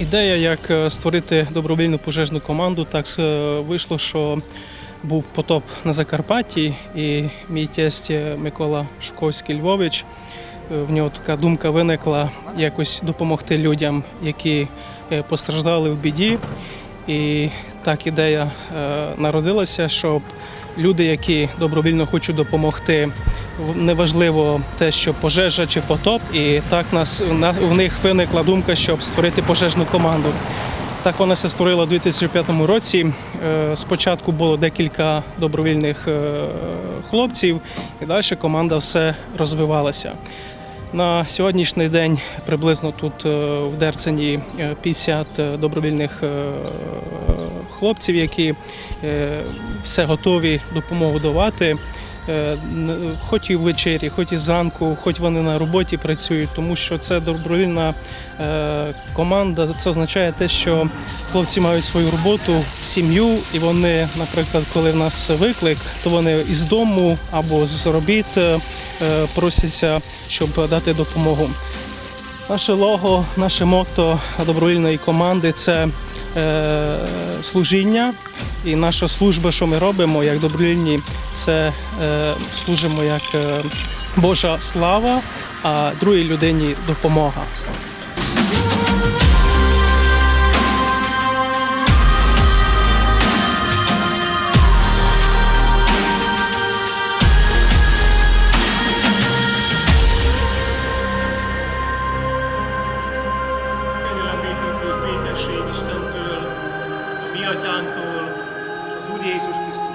Ідея, як е, створити добровільну пожежну команду, так е, вийшло, що був потоп на Закарпатті, і мій тесть е, Микола Шковський Львович. В нього така думка виникла якось допомогти людям, які постраждали в біді. І так ідея народилася, щоб люди, які добровільно хочуть допомогти, неважливо те, що пожежа чи потоп, і так нас на- в них виникла думка, щоб створити пожежну команду. Так вона се створила у 2005 році. Е, Спочатку було декілька добровільних е, хлопців, і далі команда все розвивалася. На сьогоднішній день приблизно тут е, в Дерцені е, 50 добровільних хлопців, які все готові допомогу давати. Е, Хоч і ввечері, хоч і зранку, хоч вони на роботі працюють, тому що це добровільна е, команда. Це означає те, що хлопці мають свою роботу, сім'ю, і вони, наприклад, коли в нас виклик, то вони із дому або з робіт е, просяться, щоб дати допомогу. Наше лого, наше мото добровільної команди це служіння. І наша служба, що ми робимо як добровільні, це е, служимо як е, Божа слава, а другій людині допомога. Kegyelem nékünk atyámtól, és az Úr Jézus Krisztus.